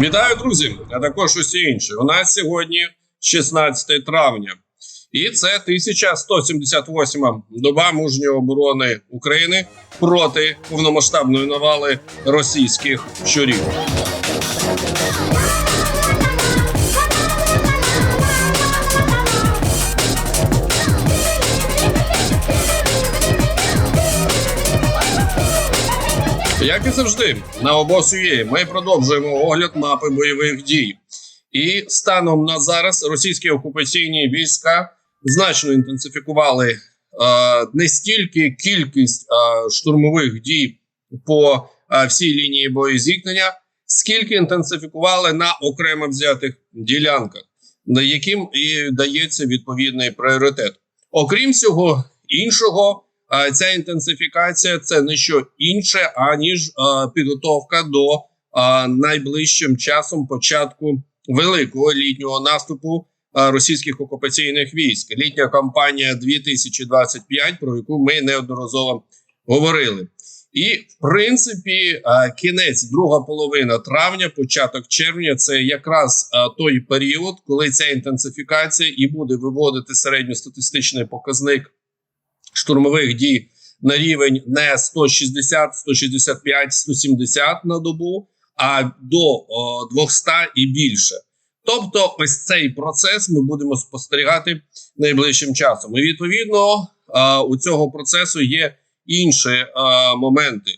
Вітаю, друзі! А також усі інші. У нас сьогодні 16 травня, і це 1178 доба мужньої оборони України проти повномасштабної навали російських щурів. Як і завжди, на обосує ми продовжуємо огляд мапи бойових дій. І станом на зараз російські окупаційні війська значно інтенсифікували е, не стільки кількість е, штурмових дій по е, всій лінії боєзіткнення, скільки інтенсифікували на окремо взятих ділянках, яким і дається відповідний пріоритет. Окрім всього іншого. А Ця інтенсифікація це не що інше, аніж підготовка до найближчим часом початку великого літнього наступу російських окупаційних військ. Літня кампанія 2025, про яку ми неодноразово говорили. І в принципі, кінець, друга половина травня, початок червня це якраз той період, коли ця інтенсифікація і буде виводити середньостатистичний показник штурмових дій на рівень не 160, 165, 170 на добу, а до о, 200 і більше. Тобто, ось цей процес ми будемо спостерігати найближчим часом. І відповідно у цього процесу є інші моменти.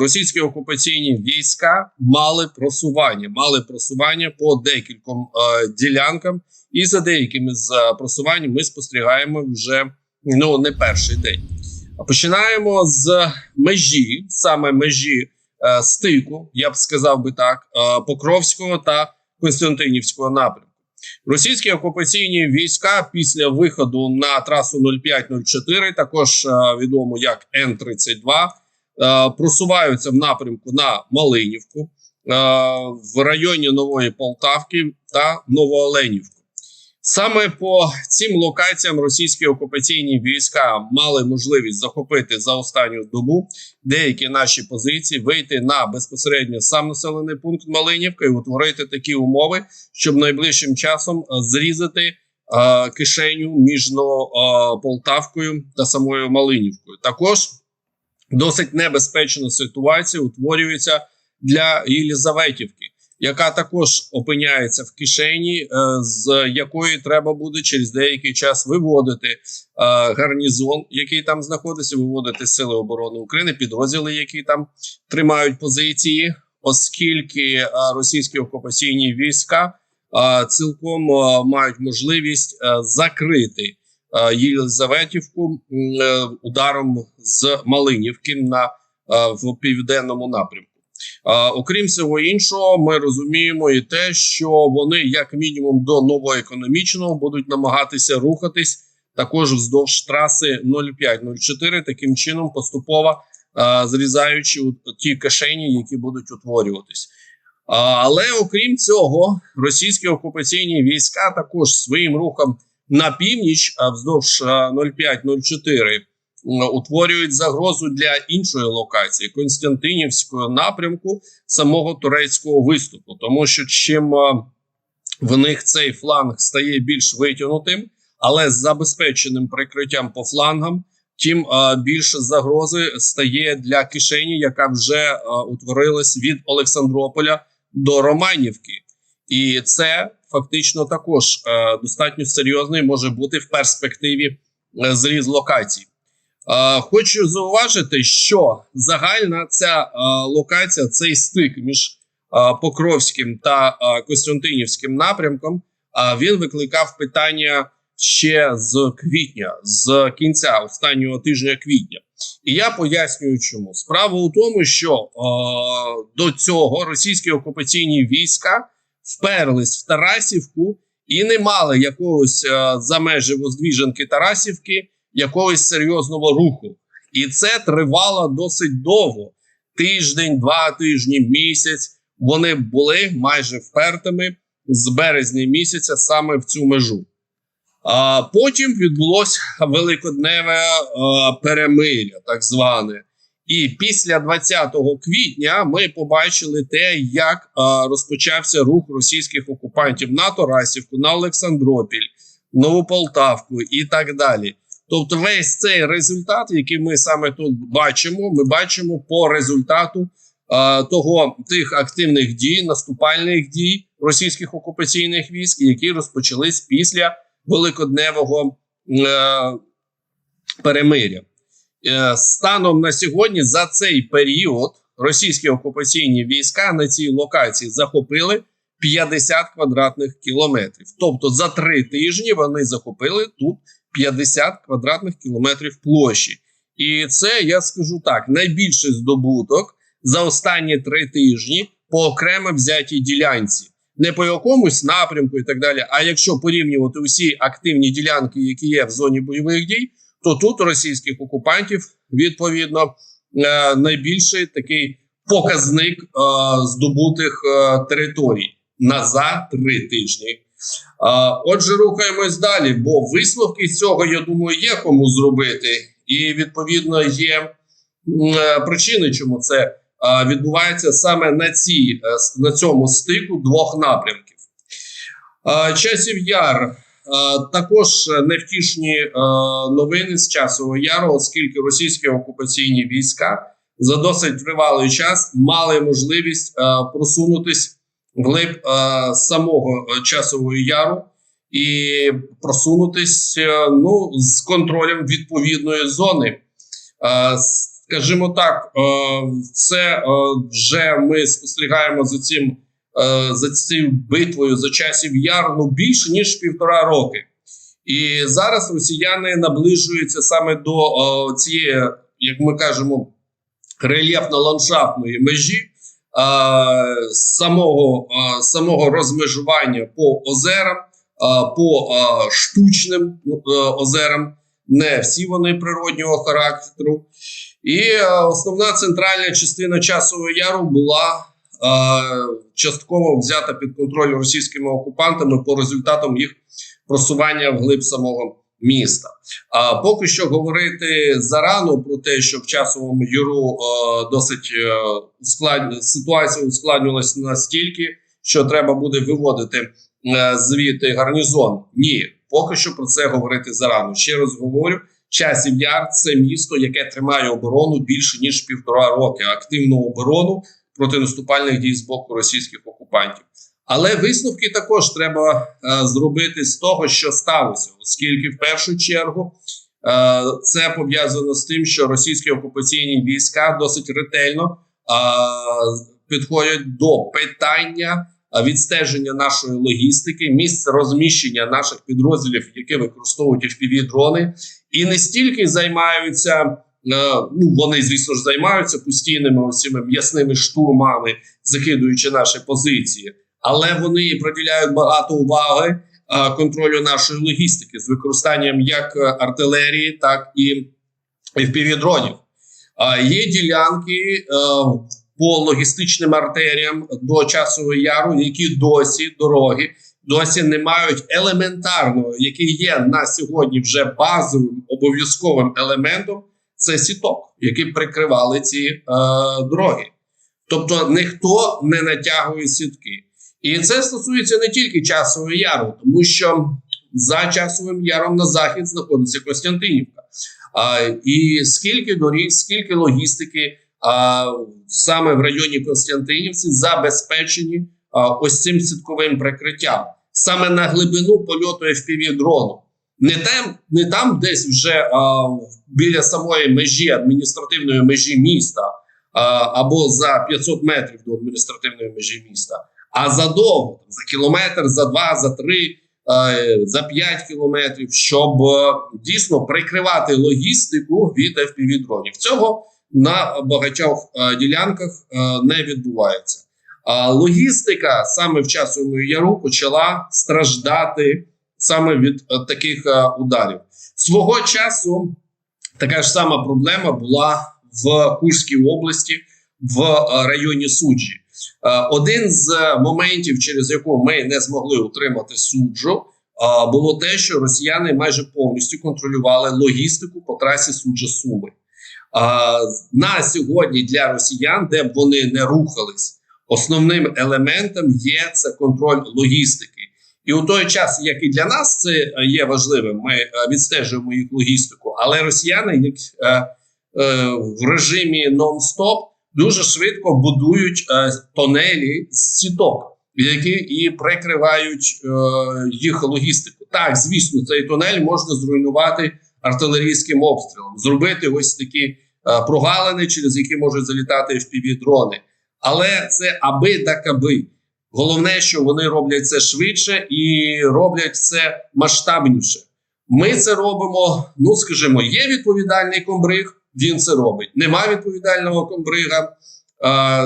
Російські окупаційні війська мали просування, мали просування по декільком ділянкам, і за деякими з просувань ми спостерігаємо вже ну не перший день. Починаємо з межі, саме межі е, стику, я б сказав би так, е, Покровського та Константинівського напрямку. Російські окупаційні війська після виходу на трасу 0504, також е, відомо як Н-32, е, просуваються в напрямку на Малинівку е, в районі Нової Полтавки та Новооленівку. Саме по цим локаціям російські окупаційні війська мали можливість захопити за останню добу деякі наші позиції, вийти на безпосередньо сам населений пункт Малинівка і утворити такі умови, щоб найближчим часом е, зрізати е, кишеню між е, Полтавкою та самою Малинівкою. Також досить небезпечна ситуація утворюється для Єлізаветівки яка також опиняється в кишені, е, з якої треба буде через деякий час виводити е, гарнізон, який там знаходиться, виводити сили оборони України, підрозділи, які там тримають позиції, оскільки е, російські окупаційні війська цілком мають можливість закрити Єлизаветівку ударом з Малинівки на в південному напрямку. А, Окрім всього іншого, ми розуміємо і те, що вони, як мінімум, до новоекономічного будуть намагатися рухатись також вздовж траси 0504, таким чином поступово а, зрізаючи ті кишені, які будуть утворюватись. Але окрім цього, російські окупаційні війська також своїм рухом на північ, а вздовж 0504 утворюють загрозу для іншої локації Константинівського напрямку самого турецького виступу, тому що чим в них цей фланг стає більш витягнутим, але з забезпеченим прикриттям по флангам. Тим а, більше загрози стає для кишені, яка вже утворилась від Олександрополя до Романівки, і це фактично також достатньо серйозний може бути в перспективі зріз локацій. Хочу зауважити, що загальна ця локація, цей стик між Покровським та Костянтинівським напрямком, він викликав питання ще з квітня, з кінця останнього тижня квітня. І я пояснюю, чому справа у тому, що до цього російські окупаційні війська вперлись в Тарасівку і не мали якогось за межі Воздвіженки Тарасівки якогось серйозного руху. І це тривало досить довго. Тиждень, два тижні, місяць. Вони були майже впертими з березня місяця саме в цю межу. А потім відбулося великодневе а, перемиря, так зване. І після 20 квітня ми побачили те, як е, розпочався рух російських окупантів на Тарасівку, на Олександропіль, Нову Полтавку і так далі. Тобто, весь цей результат, який ми саме тут бачимо, ми бачимо по результату е, того тих активних дій, наступальних дій російських окупаційних військ, які розпочались після великодневого е, перемиря. Е, станом на сьогодні за цей період російські окупаційні війська на цій локації захопили 50 квадратних кілометрів. Тобто за три тижні вони захопили тут 50 квадратних кілометрів площі. І це я скажу так: найбільший здобуток за останні три тижні по окремо взятій ділянці. Не по якомусь напрямку і так далі. А якщо порівнювати усі активні ділянки, які є в зоні бойових дій, то тут російських окупантів відповідно е, найбільший такий показник е, здобутих е, територій на за три тижні. Отже, рухаємось далі, бо висновки з цього, я думаю, є кому зробити, і відповідно є е, причини, чому це відбувається саме на цій е, на цьому стику двох напрямків. Часів яр також невтішні новини з часового яру, оскільки російські окупаційні війська за досить тривалий час мали можливість просунутись вглиб е, самого е, часового яру і просунутись е, ну, з контролем відповідної зони. Скажімо так, це вже ми спостерігаємо за цим за цією битвою за часів яр ну більше ніж півтора роки. І зараз росіяни наближуються саме до цієї, як ми кажемо, рельєфно-ландшафтної межі самого, е, самого розмежування по озерам, е, по е, штучним е, озерам. Не всі вони природнього характеру. І е, основна центральна частина часового яру була е, частково взята під контроль російськими окупантами по результатам їх просування вглиб самого міста. А поки що говорити зарано про те, що в часовому яру е, досить е, склад... ситуація ускладнювалася настільки, що треба буде виводити е, звідти гарнізон. Ні, поки що про це говорити зарано. Ще раз говорю. Часів Яр це місто, яке тримає оборону більше ніж півтора роки. Активну оборону проти наступальних дій з боку російських окупантів. Але висновки також треба е, зробити з того, що сталося, оскільки в першу чергу е, це пов'язано з тим, що російські окупаційні війська досить ретельно е, підходять до питання е, відстеження нашої логістики, місце розміщення наших підрозділів, які використовують fpv дрони і не стільки займаються. е, Ну, вони, звісно ж, займаються постійними цими м'ясними штурмами, закидуючи наші позиції, але вони приділяють багато уваги е, контролю нашої логістики з використанням як е, артилерії, так і FPV-дронів. Е, Є ділянки е, по логістичним артеріям до часового яру, які досі дороги досі не мають елементарного, який є на сьогодні вже базовим обов'язковим елементом. Це сіток, які прикривали ці е, дороги. Тобто ніхто не натягує сітки. І це стосується не тільки часового яру, тому що за часовим яром на захід знаходиться Костянтинівка. А, і скільки доріг, скільки логістики а, саме в районі Константинівці забезпечені а, ось цим сітковим прикриттям, саме на глибину польоту fpv дрону. Не там, не там десь вже а, біля самої межі адміністративної межі міста а, або за 500 метрів до адміністративної межі міста, а задовго за кілометр, за два, за три, е, за 5 кілометрів, щоб е, дійсно прикривати логістику від fpv дронів. Цього на багатьох е, ділянках не відбувається. Логістика саме в часовому яру почала страждати саме від таких ударів. Свого часу така ж сама проблема була в Курській області в районі Суджі. Е, Один з моментів, через яку ми не змогли утримати суджу, е, було те, що росіяни майже повністю контролювали логістику по трасі суджа Суми. На сьогодні для росіян, де б вони не рухались, основним елементом є це контроль логістики. І у той час, як і для нас, це е, є важливим. Ми е, відстежуємо їх логістику, але росіяни, як е, е, в режимі нон-стоп, дуже швидко будують е, тонелі з сіток, які і прикривають е, їх логістику. Так, звісно, цей тунель можна зруйнувати артилерійським обстрілом, зробити ось такі е, прогалини, через які можуть залітати FPV-дрони. Але це аби да каби. Головне, що вони роблять це швидше і роблять це масштабніше. Ми це робимо. Ну скажімо, є відповідальний комбриг, він це робить. Нема відповідального комбрига,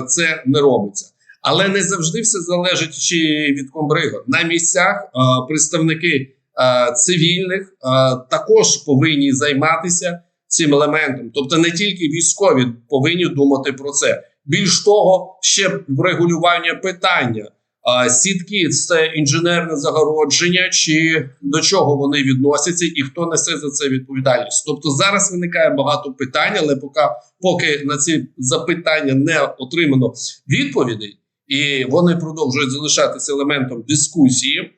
це не робиться. Але не завжди все залежить ще від комбрига. На місцях представники цивільних також повинні займатися цим елементом. Тобто не тільки військові повинні думати про це. Більш того, ще врегулювання питання. Сітки це інженерне загородження, чи до чого вони відносяться, і хто несе за це відповідальність. Тобто зараз виникає багато питань, але поки, поки на ці запитання не отримано відповідей, і вони продовжують залишатися елементом дискусії. е,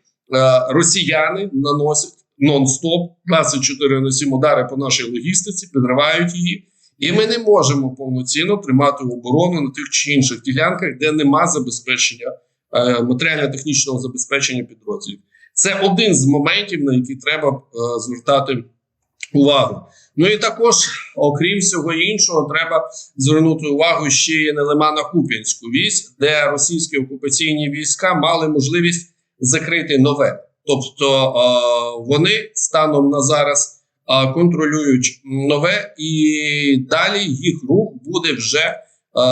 Росіяни наносять нон-стоп 24 на 7 удари по нашій логістиці, підривають її. І ми не можемо повноцінно тримати оборону на тих чи інших ділянках, де нема забезпечення матеріально-технічного забезпечення підрозділів. Це один з моментів, на які треба е, звертати увагу. Ну і також, окрім всього іншого, треба звернути увагу ще й на Лимана Куп'янську військ, де російські окупаційні війська мали можливість закрити нове. Тобто е, вони станом на зараз е, контролюють нове, і далі їх рух буде вже е,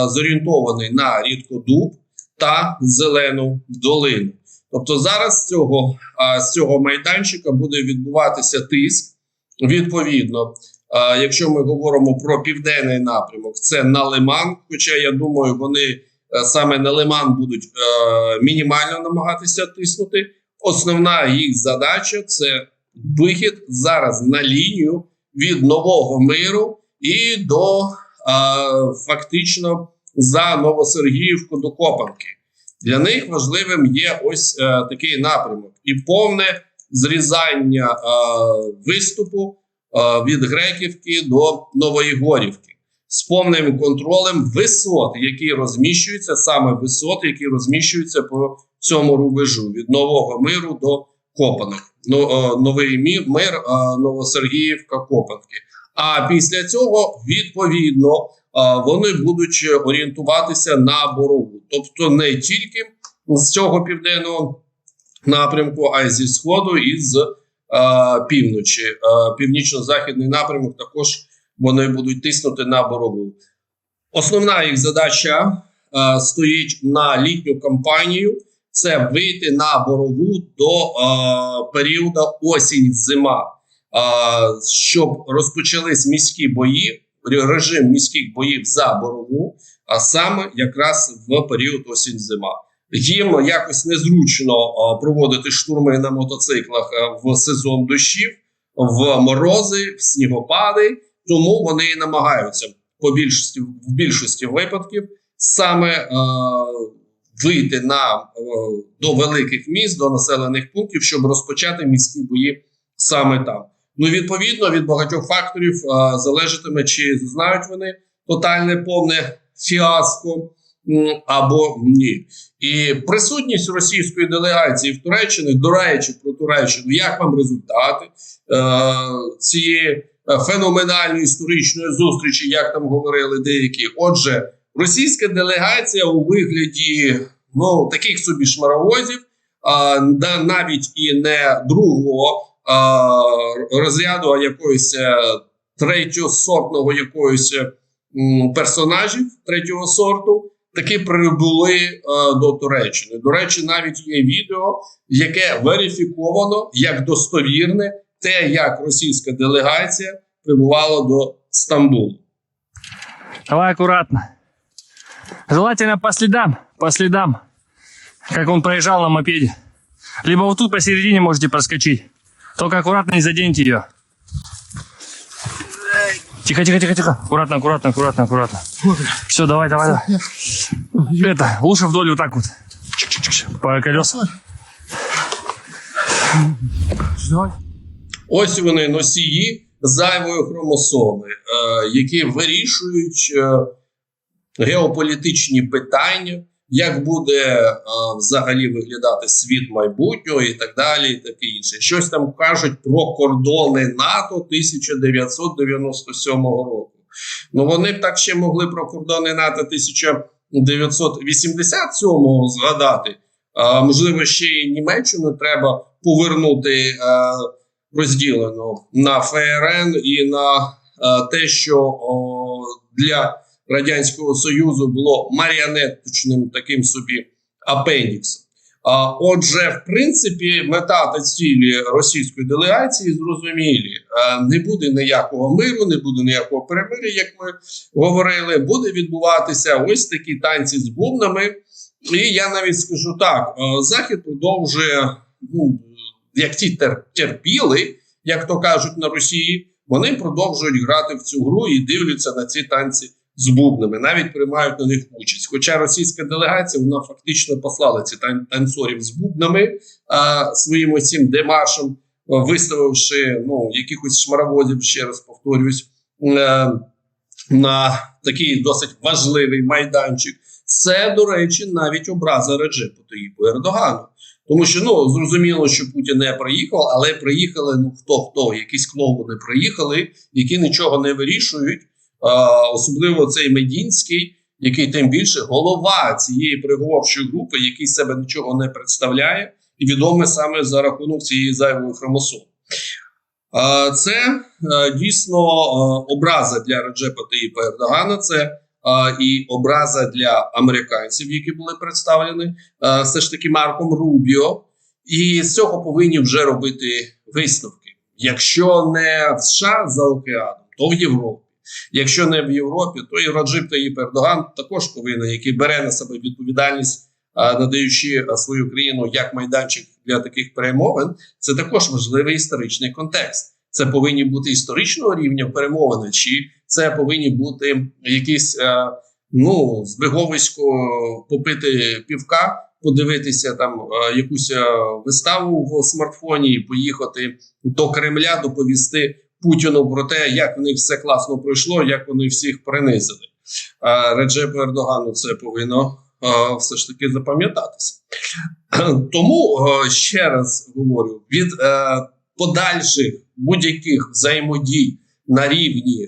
зорієнтований на рідкодуб та зелену долину. Тобто зараз з цього, з цього майданчика буде відбуватися тиск. Відповідно, якщо ми говоримо про південний напрямок, це на Лиман. Хоча я думаю, вони е, саме на Лиман будуть е, мінімально намагатися тиснути. Основна їх задача це вихід зараз на лінію від нового миру і до фактично за Новосергіївку до Копанки. Для них важливим є ось е, такий напрямок і повне зрізання е, виступу е, від Греківки до Нової Горівки з повним контролем висот, які розміщуються, саме висот, які розміщуються по цьому рубежу від Нового Миру до Копанок. Ну, е, Новий Мі- мир, е, Новосергіївка, Копанки. А після цього відповідно вони будуть орієнтуватися на борову, тобто не тільки з цього південного напрямку, а й зі сходу і з е, півночі. Е, Північно-західний напрямок також вони будуть тиснути на борову. Основна їх задача е, стоїть на літню кампанію. Це вийти на борову до е, періоду осінь-зима, е, щоб розпочались міські бої, режим міських боїв за борову, а саме якраз в період осінь-зима. Їм якось незручно проводити штурми на мотоциклах в сезон дощів, в морози, в снігопади. Тому вони і намагаються по більшості в більшості випадків саме е, вийти на е, до великих міст, до населених пунктів, щоб розпочати міські бої саме там. Ну відповідно від багатьох факторів е, залежатиме, чи знають вони тотальне повне фіаско або ні. І присутність російської делегації в Туреччині, до речі, про Туреччину, як вам результати е, цієї е, феноменальної історичної зустрічі, як там говорили деякі. Отже, російська делегація у вигляді ну таких собі шмаровозів, а, навіть і не другого а, розряду, якоїсь е, третьосортного якоїсь е, персонажів третього сорту. Таки прибули е, до Туреччини. До речі, навіть є відео, яке верифіковано як достовірне, те, як російська делегація прибувала до Стамбулу. Давай аккуратно. Желательно по следам, по следам, как он проезжал на мопеде. Либо вот тут посередине можете проскочить. Только аккуратно не заденьте ее. Тихо, тихо, тихо, тихо. Аккуратно, аккуратно, аккуратно, аккуратно. Все, давай, давай. давай. Это, лучше вдоль вот так вот. Чик-чик-чик. По колесам. Ось вони носії зайвої хромосоми, е, які вирішують е, геополітичні питання, як буде е, взагалі виглядати світ майбутнього і так далі, і таке інше. Щось там кажуть про кордони НАТО 1997 року. Ну вони б так ще могли про кордони НАТО 1987 згадати. А, можливо, ще й Німеччину треба повернути е, розділено на ФРН і на е, те, що о, для Радянського Союзу було маріонеточним таким собі апендіксом. А, отже, в принципі, мета та цілі російської делегації зрозумілі: Е, не буде ніякого миру, не буде ніякого перемир'я, як ми говорили. Буде відбуватися ось такі танці з бубнами. І я навіть скажу так: е, захід продовжує, ну як ті тер- терпіли, як то кажуть на Росії, вони продовжують грати в цю гру і дивляться на ці танці з бубнами, навіть приймають на них участь. Хоча російська делегація вона фактично послала ці тан- танцорів з бубнами а, своїм оцім демаршем, виставивши ну якихось шмароводів, ще раз повторюсь, е, на такий досить важливий майданчик. Це, до речі, навіть образа Реджепу Таїпу Ердогану. Тому що ну зрозуміло, що Путін не приїхав, але приїхали ну хто хто, якісь клоуни приїхали, які нічого не вирішують. А, особливо цей Медінський, який тим більше голова цієї переговорчої групи, який себе нічого не представляє, і відомий саме за рахунок цієї зайвої хромосоми. А, Це е, дійсно е, образа для Реджепа Таїпа Ердогана. Це і образа для американців, які були представлені все ж таки Марком Рубіо. І з цього повинні вже робити висновки. Якщо не в США за океаном, то в Європі. Якщо не в Європі, то і Раджип Таїп Ердоган також повинен, який бере на себе відповідальність, надаючи свою країну як майданчик для таких перемовин. Це також важливий історичний контекст. Це повинні бути історичного рівня перемовини, чи це повинні бути якісь ну збіговисько попити півка, подивитися там якусь виставу в смартфоні поїхати до Кремля, доповісти Путіну про те, як в них все класно пройшло, як вони всіх принизили. Реджепу Ердогану це повинно все ж таки запам'ятатися. Тому ще раз говорю: від е, подальших будь-яких взаємодій на рівні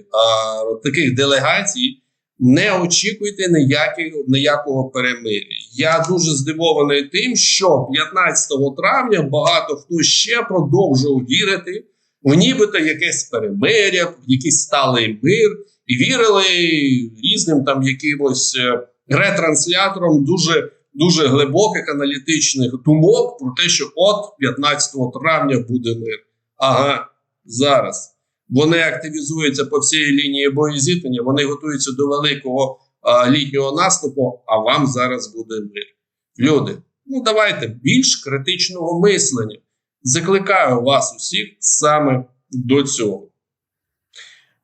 таких делегацій. Не очікуйте ніяких, ніякого перемир'я. Я дуже здивований тим, що 15 травня багато хто ще продовжував вірити в нібито якесь перемир'я, якийсь сталий мир, і вірили різним там якимось е, ретрансляторам дуже дуже глибоких аналітичних думок про те, що от 15 травня буде мир. Ага, зараз. Вони активізуються по всій лінії боєзіткнення, вони готуються до великого а, літнього наступу, а вам зараз буде мир. Люди, ну давайте більш критичного мислення. Закликаю вас усіх саме до цього.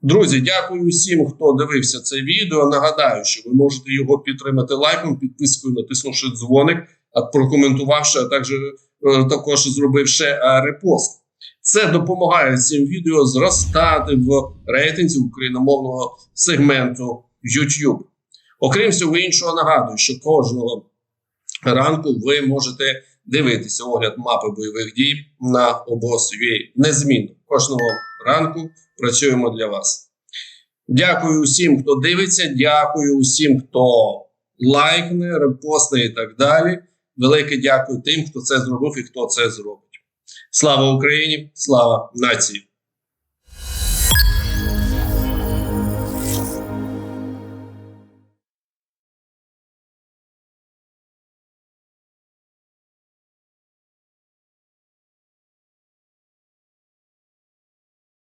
Друзі, дякую всім, хто дивився це відео. Нагадаю, що ви можете його підтримати лайком, підпискою, натиснувши дзвоник, прокоментувавши, а також, е, також зробивши е, репост. Це допомагає цим відео зростати в рейтинзі україномовного сегменту YouTube. Окрім всього іншого, нагадую, що кожного ранку ви можете дивитися огляд мапи бойових дій на обос.ua. Незмінно кожного ранку працюємо для вас. Дякую усім, хто дивиться. Дякую усім, хто лайкне, репостне і так далі. Велике дякую тим, хто це зробив і хто це зробить. Слава Україні! Слава нації!